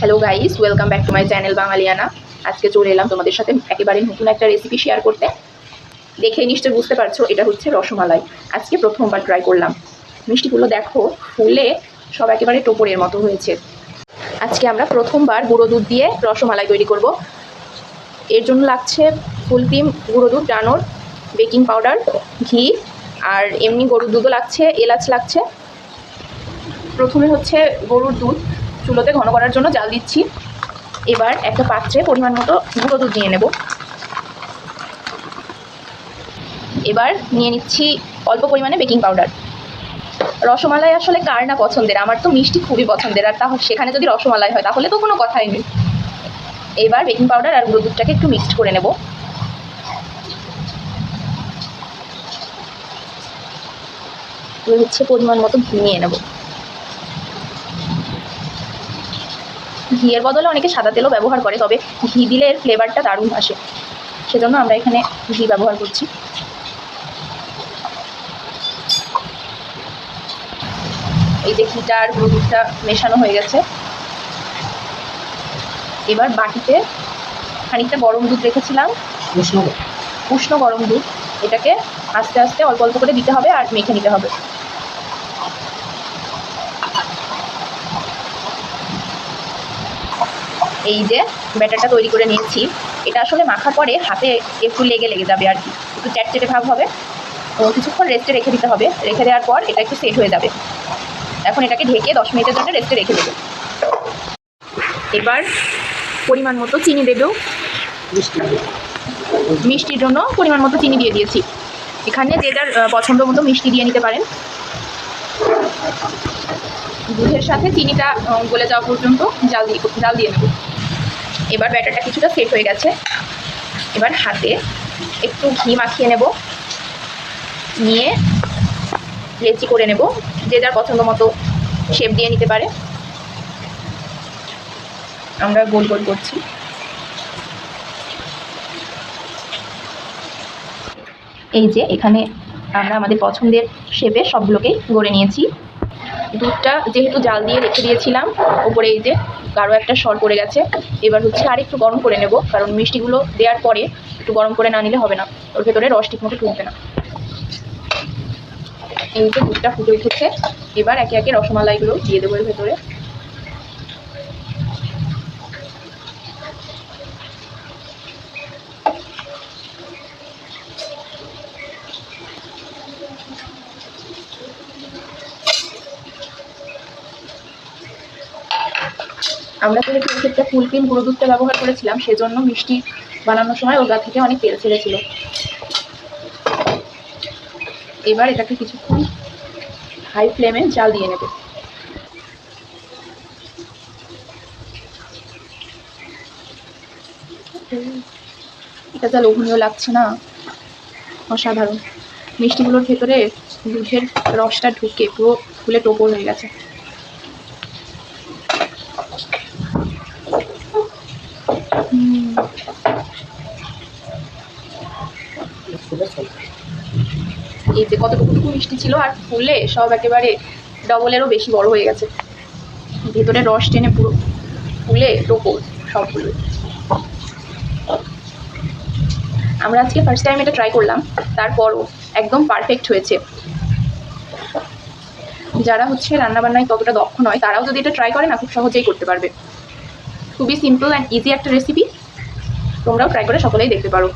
Hello guys welcome back to my channel Bangaliana আজকে চলে এলাম তোমাদের সাথে একেবারে নতুন একটা রেসিপি শেয়ার করতে। দেখেই নিশ্চয়ই বুঝতে পারছ, এটা হচ্ছে রসমালাই। আজকে প্রথমবার ট্রাই করলাম। মিষ্টিগুলো দেখো, ফুলে সব একেবারে টোপরের মতো হয়েছে। আজকে আমরা প্রথমবার গুঁড়ো দুধ দিয়ে রসমালাই তৈরি করব। এর জন্য লাগছে ফুল ক্রিম গুঁড়ো দুধ, ডানোর বেকিং পাউডার ঘি, আর এমনি গরুর দুধও লাগছে, এলাচ লাগছে। প্রথমে হচ্ছে গরুর দুধ। চুলোতে ঘন করার জন্য জাল দিচ্ছি। এবার একটা পাত্রে পরিমাণ মতো গুঁড়ো দুধ নিয়ে নেব। এবার নিয়ে নিচ্ছি অল্প পরিমাণে বেকিং পাউডার। রসমালাই আসলে কার না পছন্দের? আমার তো মিষ্টি খুবই পছন্দের। আর তা সেখানে যদি রসমালাই হয়, তাহলে তো কোনো কথাই নেই। এবার বেকিং পাউডার আর গুঁড়ো দুধটাকে একটু মিক্সড করে নেব। হচ্ছে পরিমাণ মতো ঘি নিয়ে নেব। ঘিয়ের বদলে অনেকে সাদা তেলও ব্যবহার করে তবে ঘি দিলে এর ফ্লেভারটা দারুণ আসে। সেজন্য আমরা এখানে ঘি ব্যবহার করছি। এই যে ঘিটা আর গুঁড়ো দুধটা মেশানো হয়ে গেছে। এবার বাটিতে খানিকটা গরম দুধ রেখেছিলাম। উষ্ণ উষ্ণ গরম দুধ। এটাকে আস্তে আস্তে অল্প অল্প করে দিতে হবে আর মেখে নিতে হবে। এই যে ব্যাটারটা তৈরি করে নিয়েছি এটা আসলে মাখার পরে হাতে একটু লেগে লেগে যাবে আর কি। একটু চ্যাটচেটে ভাব হবে। তো কিছুক্ষণ রেস্টে রেখে দিতে হবে। রেখে দেওয়ার পর এটা একটু সেট হয়ে যাবে। এখন এটাকে ঢেকে দশ মিনিটের জন্য রেস্টে রেখে দেবে। এবার পরিমাণ মতো চিনি দেবেও মিষ্টির জন্য পরিমাণ মতো চিনি দিয়ে দিয়েছি। এখানে যে যার পছন্দ মতো মিষ্টি দিয়ে নিতে পারেন। দুধের সাথে চিনিটা গলে যাওয়া পর্যন্ত জাল দিয়ে জাল দিয়ে নেব। এবার ব্যাটারটা কিছুটা সেট হয়ে গেছে। এবার হাতে একটু ঘি মাখিয়ে নেব। নিয়ে লেচি করে নেব। যে যার পছন্দ মতো শেপ দিয়ে নিতে পারে। আমরা গোল গোল করছি। এই যে এখানে আমরা আমাদের পছন্দের শেপে সবগুলোকেই গড়ে নিয়েছি। দুধটা যেহেতু জাল দিয়ে রেখে দিয়েছিলাম, ওপরে এই যে গাঢ় একটা সর পড়ে গেছে, এবার হচ্ছে আর একটু গরম করে নেব, কারণ মিষ্টিগুলো দেওয়ার পরে একটু গরম করে না নিলে হবে না, ওর ভেতরে রস ঠিক মতো ঢুকবে না। এই যে দুধটা ফুটে উঠেছে, এবার একে একে রসমালাইগুলো দিয়ে দেবো এর ভেতরে। আমরা যেহেতু এক্ষেত্রে ফুল ক্রিম গুঁড়ো দুধটা ব্যবহার করেছিলাম, সেজন্য মিষ্টি বানানোর সময় ওর গা থেকে অনেক তেল ছেড়েছিল। এবার এটাকে কিছুক্ষণ হাই ফ্লেমে জাল দিয়ে নেবে। এটা যা লোভনীয় লাগছে না? অসাধারণ। মিষ্টিগুলোর ভেতরে দুধের রসটা ঢুকে পুরো ফুলে টোপর হয়ে গেছে। এই যে কতটুকু মিষ্টি ছিল আর ফুলে সব একেবারে ডবলেরও বেশি বড় হয়ে গেছে। ভেতরে রস টেনে পুরো ফুলে টোপর সবগুলো। আমরা আজকে ফার্স্ট টাইম এটা ট্রাই করলাম, তারপরও একদম পারফেক্ট হয়েছে। যারা হচ্ছে রান্নাবান্নায় ততটা দক্ষ নয়, তারাও যদি এটা ট্রাই করে না, খুব সহজেই করতে পারবে। খুবই সিম্পল অ্যান্ড ইজি একটা রেসিপি তোমরাও ট্রাই করে সকলেই দেখতে পারো।